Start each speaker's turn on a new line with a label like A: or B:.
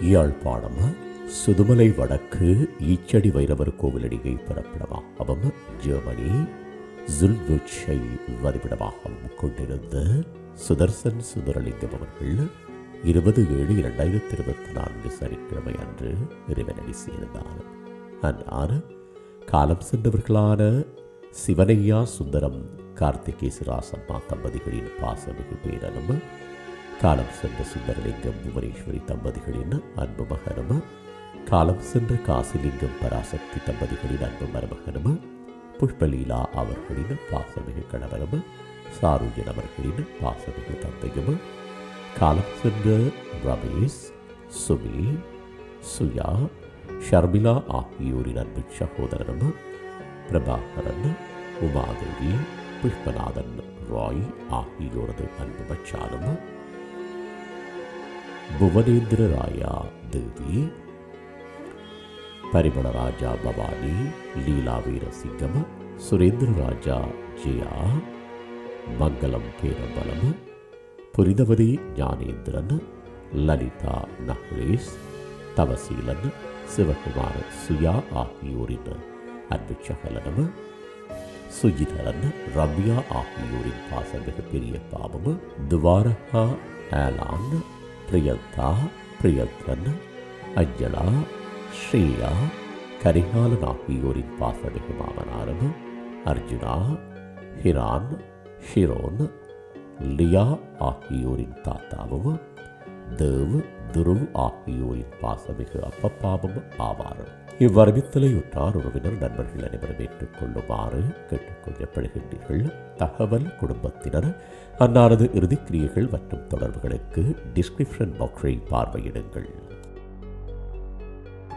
A: யாழ்ப்பாணம் சுதுமலை வடக்கு ஈச்சடி வைரவர் கோவிலடிகை பிறப்பிடமாகவும் ஜெர்மனி ஜுல்வுச்சை வதிப்பிடமாகவும் கொண்டிருந்த சுதர்சன் சுந்தரலிங்கம் அவர்கள் இருபது ஏழு இரண்டாயிரத்தி இருபத்தி நான்கு சனிக்கிழமை அன்று இறைவனடி சேர்ந்தார். அன்னார் காலம் சென்றவர்களான சிவனையா சுந்தரம் கார்த்திகேசராசம்மா தம்பதிகளின் பாசமிகு பேரனும் காலம் சென்ற சுந்தரலிங்கம் புவனேஸ்வரி தம்பதிகளின் அன்பு மகனும். காலம் சென்ற காசிலிங்கம் பராசக்தி தம்பதிகளின் அன்பு மருமகனும். புஷ்பலீலா அவர்களின் பாசமிகு கணவனும். சாருஜன் அவர்களின் பாசமிகு தந்தையும். காலம் சென்ற ரமேஷ் சுமி சுயா ஷர்மிளா ஆகியோரின் அன்பு சகோதரனும். பிரபாகரன் உமாதேவி புஷ்பநாதன் ராய் ஆகியோரது அன்பு மச்சானும். புவனேந்திர ராயா தேவி பரிமள ராஜா பவானி லீலா வீரசிங்கம் சுரேந்திர ராஜா ஜெயா மங்களம் பேரம்பலம் புரிதவதி ஞானேந்திரன் லலிதா நஹ்லேஷ் தவசீலன் சிவகுமார் சுயா ஆகியோரின் அன்பு சகலனும் சுஜிதரன் ரம்யா ஆகியோரின் பாசமிகு பெரிய பாவம் துவாரகா ஆலான் பிரியந்தா பிரியங்கன் அஞ்சலா ஸ்ரீயா கரிகாலன் ஆகியோரின் பாசமிகு மாமனாரும் அர்ஜுனா ஹிரான் ஹிரோன் லியா ஆகியோரின் தாத்தாவும் தேவ் துருவ் ஆகியோரின் பாசமிகு அப்பப்பாபம் ஆவார் இவ்வரவித்தலை உற்றார் உறவினர் நண்பர்கள் அனைவரும் ஏற்றுக்கொள்ளுமாறு கேட்டுக்கொள்ளப்படுகின்றீர்கள் தகவல் குடும்பத்தினர் அன்னாரது இறுதிக்கிரியைகள் மற்றும் தொடர்புகளுக்கு டிஸ்கிரிப்ஷன் பாக்ஸை பார்வையிடுங்கள்.